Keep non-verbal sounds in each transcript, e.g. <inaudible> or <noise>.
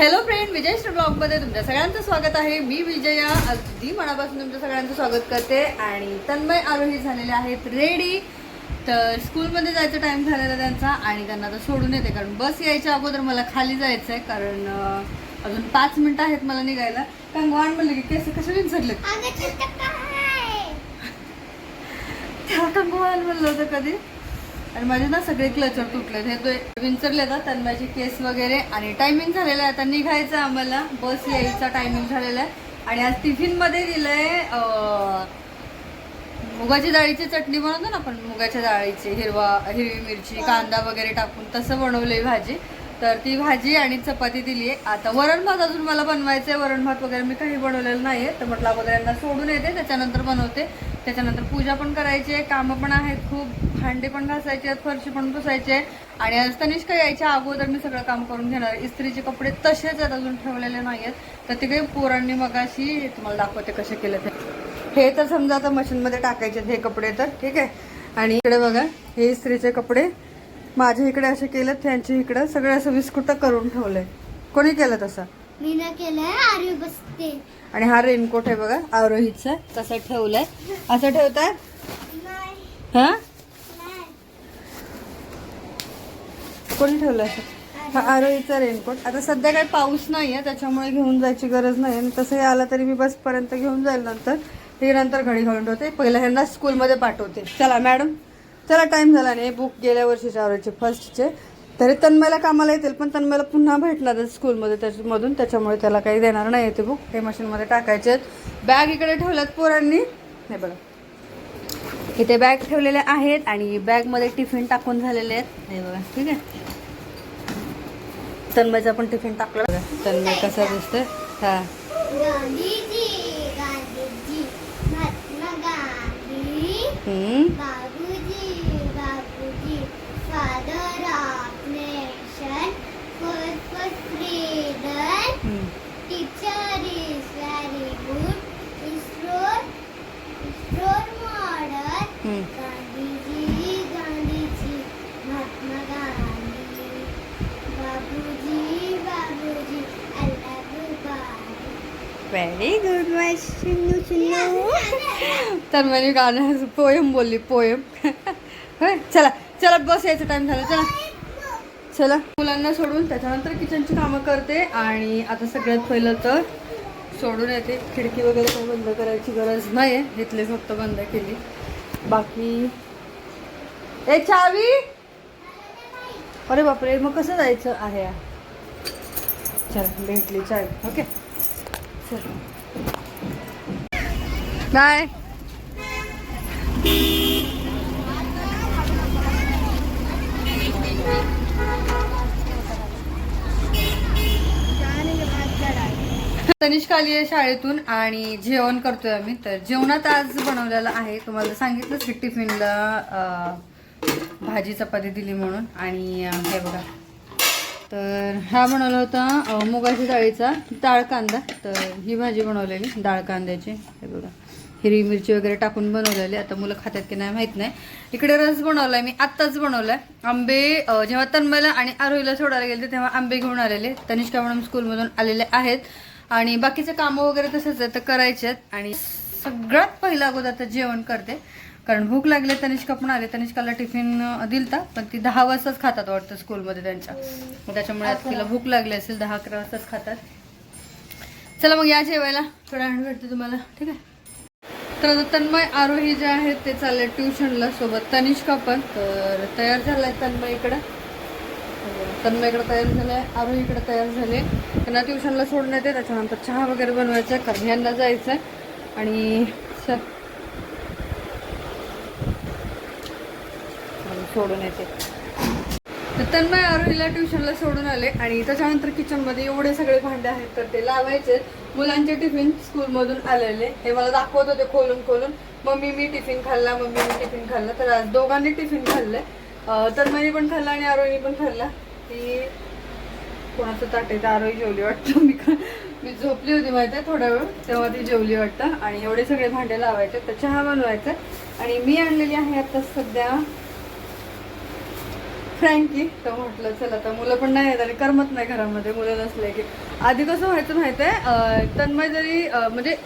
Hello friend विजय ब्लॉगमध्ये तुमच्या सगळ्यांचं स्वागत आहे. मी विजया अगदी मनापासून तुमच्या सगळ्यांचं स्वागत करते आणि तन्मय आरोही झालेले आहेत. रेडी तर स्कूलमध्ये जायचा टाइम झालेला त्यांचा आणि त्यांना आता सोडून येते. कारण बस यायच्या अगोदर मला खाली जायचं आहे कारण अजून पाच मिनिटं आहेत मला निघायला. कारण वाण म्हणलं की केस कसे विंचरले त्याला कंगवान म्हणलं होतं कधी. आणि माझे ना सगळे क्लचर तुटले हे तो विंचरले ना माझे केस वगैरे आणि टायमिंग झालेलं आहे. आता निघायचं आहे आम्हाला. बस यायचा टायमिंग झालेला आहे. आणि आज टिफिनमध्ये दिलंय अं, मुगाची डाळीची चटणी बनवतो ना आपण मुगाच्या डाळीची हिरवा हिरवी मिरची कांदा वगैरे टाकून तसं बनवलंय भाजी. तर ती भाजी आणि चपाती दिली आहे. आता वरण भात अजून मला बनवायचं आहे वरण भात वगैरे मी काही बनवलेलं नाही आहे तर म्हटलं अगोदर यांना सोडून येते. त्याच्यानंतर बनवते. त्याच्यानंतर पूजा पण करायची आहे. कामं पण आहेत खूप. भांडे पण घासायचे आहेत. फरशी पण पुसायचे आणि आज तनिष्का यायच्या अगोदर मी सगळं काम करून घेणार इस्त्रीचे कपडे तसेच आहेत. अजून ठेवलेले नाही आहेत तर ते काही पोरांनी मगाशी तुम्हाला दाखवते कसे केले ते. हे तर समजा आता मशीनमध्ये टाकायचे हे कपडे तर. ठीक आहे. आणि इकडे बघा हे इस्त्रीचे कपडे. माझ्या इकडे असे केलं त्यांच्या इकडे सगळे असं विस्कुट करून ठेवलंय कोणी केलं तसं? मी ना केलंय बसते. आणि हा रेनकोट आहे बघा आरोहीचा तसं ठेवलंय. असं ठेवताय? हा? कोणी ठेवलं असं? हा आरोहीचा रेनकोट. आता सध्या काही पाऊस नाही आहे त्याच्यामुळे घेऊन जायची गरज नाही. आणि तसंही आला तरी मी बसपर्यंत घेऊन जाईल नंतर. हे नंतर घडी घालून ठेवते. पहिला ह्यांना स्कूलमध्ये पाठवते. चला मॅडम चला टाइम झाला नाही. बुक गेल्या वर्षीच्या आरोहीचे फर्स्टचे तरी तन्मयला कामाला येतील पण तन्मयला पुन्हा भेटणार स्कूलमध्ये त्याच्यामधून त्याच्यामुळे त्याला काही देणार नाही येते बुक हे मशीनमध्ये टाकायचे आहेत. बॅग इकडे ठेवल्यात पोरांनी. हे बघा. इथे बॅग ठेवलेले आहेत आणि बॅगमध्ये टिफिन टाकून झालेले आहेत. हे बघा. ठीक आहे? तन्मयचा पण टिफिन टाकला. बघा. तन्मय कसा दिसतोय? हा. हम्म. Father of nation, first for freedom. Mm. Teacher is very good. ISRO, ISRO model. Mm. Gandhiji, Gandhiji, Mahatma Gandhi, Babuji, Babuji, and everybody. Very good, my Shinu Shinu. Tarmani Gana has a poem, bully poem. चला चला बस यायचा time झाला. चला. चला. मुलांना सोडून त्याच्यानंतर किचनची कामं करते आणि आता सगळ्यात पहिलं तर सोडून येते. खिडकी वगैरे काही बंद करायची गरज नाही आहे इथली फक्त बंद केली. बाकी ए चावी? अरे बापरे मग कसं जायचं आहे? चला भेटली चावी. ओके. चल. बाय तनिष्का आली आहे शाळेतून आणि जेवण करतोय आम्ही. तर जेवणात आज बनवलेलं आहे. तुम्हाला सांगितलंच की टिफिनला भाजी चपाती दिली म्हणून. आणि हे बघा. तर हा बनवला होता मुगाच्या डाळीचा डाळ कांदा. तर ही भाजी बनवलेली डाळ कांद्याची. हे बघा. हिरवी मिरची वगैरे टाकून बनवलेली. आता मुलं खातात की नाही माहीत नाही. इकडे रस बनवलाय. मी आत्ताच बनवलाय. आंबे जेव्हा तन्मयला आणि आरोहीला सोडायला गेले तेव्हा आंबे घेऊन आलेले. तनिष्का मॅडम स्कूलमधून आलेले आहेत. आणि बाकीचे कामं वगैरे तसंच आहे तर करायचे आहेत. आणि सगळ्यात पहिलं अगोदर तर जेवण करते. कारण भूक लागली तनिष्का पण आले. तनिष्काला टिफिन दिलता पण ती दहा वाजताच खातात वाटतं स्कूलमध्ये त्यांच्या. त्याच्यामुळे आता तिला भूक लागली असेल दहा अकरा वाजताच खातात. चला मग या जेवायला. थोड्या वेळ भेटते तुम्हाला. ठीक आहे? तर आता तन्मय आरोही जे आहेत ते चालले ट्युशनला सोबत. तनिष्का पण तर तयार झालाय तन्मय इकडं. तन्मय इकडे तयार झालाय आरोही इकडे तयार झाले. त्यांना ट्युशनला सोडून येते त्याच्यानंतर चहा वगैरे बनवायचा आहे कारण जायचं आहे आणि सोडून येते. तर तन्मय आरोहीला ट्युशनला सोडून आले आणि त्याच्यानंतर किचनमध्ये एवढे सगळे भांडे आहेत तर ते लावायचे. मुलांचे टिफिन स्कूलमधून आलेले. हे मला दाखवत होते खोलून खोलून. मम्मी मी टिफिन खाल्ला मम्मी मी टिफिन खाल्ला. तर आज दोघांनी टिफिन खाल्लं. तन्मयने पण खाल्ला आणि आरोहीने पण खाल्ला. ती कोणाचं ताट आरोही जेवली वाटतं. मी मी झोपली होती माहिती आहे थोडा वेळ. तेव्हा ती जेवली वाटतं. आणि एवढे सगळे भांडे लावायचे. तर चहा बनवायचा. आणि मी आणलेली आहे आता सध्या फ्रँकी. तर म्हटलं चला आता मुलं पण नाही आहेत आणि करमत नाही घरामध्ये. मुलं नसले की. आधी कसं व्हायचं माहिती आहे? तन्मय जरी म्हणजे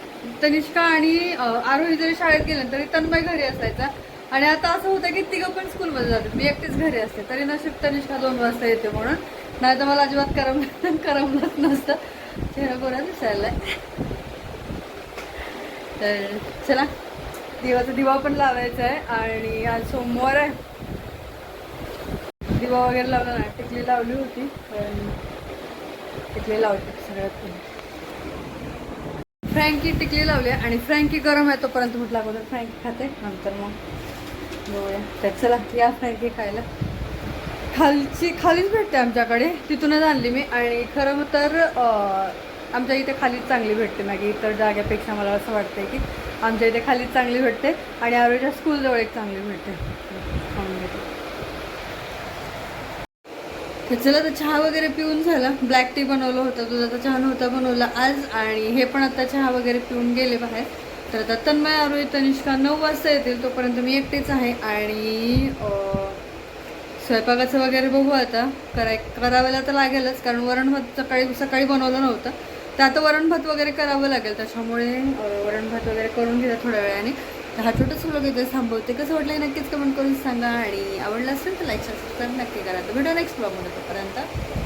तनिष्का आणि आरोही जरी शाळेत गेले तरी तन्मय घरी असायचा. आणि आता असं होतं की तिघं पण स्कूलमध्ये जाते मी एकटीच घरी असते. तरी ना शिफ्ट निष्ठा दोन वाजता येते म्हणून. नाही तर मला अजिबात करम <laughs> करमलंच नसतं. चेहरा गोरा दिसायला तर चला. दिवाचा दिवा पण लावायचा आहे आणि आज सोमवार आहे. दिवा वगैरे लावला नाही. टिकली लावली होती पण टिकली लावते सगळ्यात फ्रँकी टिकली लावली आहे आणि फ्रँकी गरम आहे तोपर्यंत म्हटलं अगोदर फ्रँकी खाते नंतर मग बघूया तर चला या फ्रँकी खायला. खालची खालीच भेटते आमच्याकडे. तिथूनच आणली मी. आणि खरं तर आमच्या इथे खालीच चांगली भेटते. मॅगी इतर जाग्यापेक्षा मला असं वाटतं की आमच्या इथे खालीच चांगली भेटते. आणि आरोग्याच्या स्कूलजवळ एक चांगली भेटते. खाऊन घेते तर चला तर चहा वगैरे पिऊन झाला. ब्लॅक टी बनवलं होतं. दुधाचा चहा नव्हता बनवला आज. आणि हे पण आता चहा वगैरे पिऊन गेले बाहेर. तर आता तन्मय आरोही तनिष्का नऊ वाजता येतील तोपर्यंत मी एकटीच आहे आणि स्वयंपाकाचं वगैरे बघू आता. कराय करायला तर लागेलच कारण वरण भात सकाळी सकाळी बनवलं नव्हतं. तर आता वरण भात वगैरे करावं लागेल त्याच्यामुळे वरण भात वगैरे करून घेतात थोड्या वेळाने. तर हा छोटंच व्लॉग इथे थांबवते. कसं वाटलं नक्कीच कमेंट करून सांगा आणि आवडलं असेल तर लाईक सबस्क्राईब नक्की करा. तर भेटू नेक्स्ट ब्लॉगमध्ये तोपर्यंत.